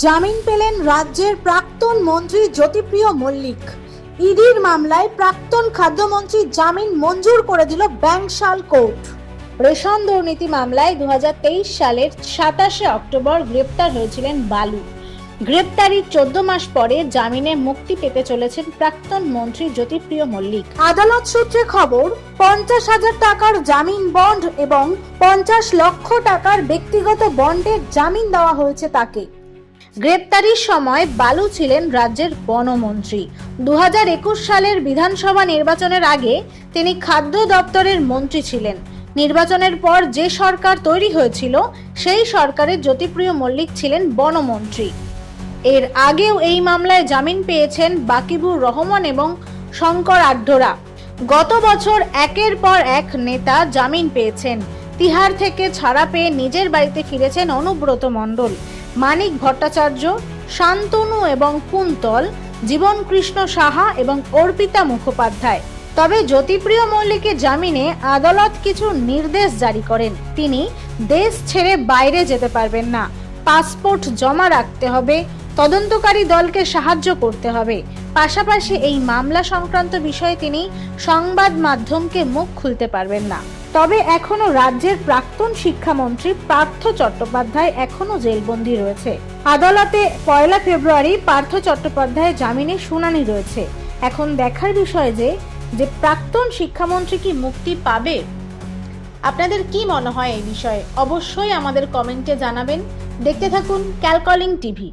জামিন পেলেন রাজ্যের প্রাক্তন মন্ত্রী জ্যোতিপ্রিয় মল্লিক। ইডির মামলায় প্রাক্তন খাদ্যমন্ত্রী জামিন মঞ্জুর করে দিল ব্যাংশাল কোর্ট। রেশন দুর্নীতি মামলায় দু হাজার তেইশ সালের সাতাশে অক্টোবর গ্রেপ্তার হয়েছিলেন বালু। গ্রেপ্তারির চোদ্দ মাস পরে জামিনে মুক্তি পেতে চলেছেন প্রাক্তন মন্ত্রী জ্যোতিপ্রিয় মল্লিক। আদালত সূত্রে খবর, পঞ্চাশ হাজার টাকার জামিন বন্ড এবং পঞ্চাশ লক্ষ টাকার ব্যক্তিগত বন্ডের জামিন দেওয়া হয়েছে তাকে। গ্রেপ্তারির সময় বালু ছিলেন রাজ্যের বনমন্ত্রী। দু হাজার একুশ সালের বিধানসভা নির্বাচনের আগে তিনি খাদ্য দপ্তরের মন্ত্রী ছিলেন। নির্বাচনের পর যে সরকার তৈরি হয়েছিল, সেই সরকারের জ্যোতিপ্রিয় মল্লিক ছিলেন বনমন্ত্রী। এর আগেও এই মামলায় জামিন পেয়েছেন বাকিবুর রহমান এবং শঙ্কর আড্ডরা। গত বছর একের পর এক নেতা জামিন পেয়েছেন। তিহার থেকে ছাড়া পেয়ে নিজের বাড়িতে ফিরেছেন অনুব্রত মণ্ডল। মানিক ভট্টাচার্য, শান্তনু এবং কুন্তল জীবন কৃষ্ণ সাহা এবং অর্পিতা মুখোপাধ্যায়। তবে জ্যোতিপ্রিয় মল্লিকের জামিনে আদালত কিছু নির্দেশ জারি করেন। তিনি দেশ ছেড়ে বাইরে যেতে পারবেন না। পাসপোর্ট জমা রাখতে হবে, তদন্তকারী দলকে সাহায্য করতে হবে। পাশাপাশি এই মামলা সংক্রান্ত বিষয়ে তিনি সংবাদ মাধ্যমকে মুখ খুলতে পারবেন না। তবে এখনও রাজ্যের প্রাক্তন শিক্ষামন্ত্রী পার্থ চট্টোপাধ্যায় এখনও জেলবন্দি রয়েছে। আদালতে পয়লা ফেব্রুয়ারি পার্থ চট্টোপাধ্যায় জামিনে শুনানি রয়েছে। এখন দেখার বিষয় যে যে প্রাক্তন শিক্ষামন্ত্রী কি মুক্তি পাবে? আপনাদের কি মনে হয় এই বিষয়ে? অবশ্যই আমাদের কমেন্টে জানাবেন। দেখতে থাকুন ক্যালকলিং টিভি।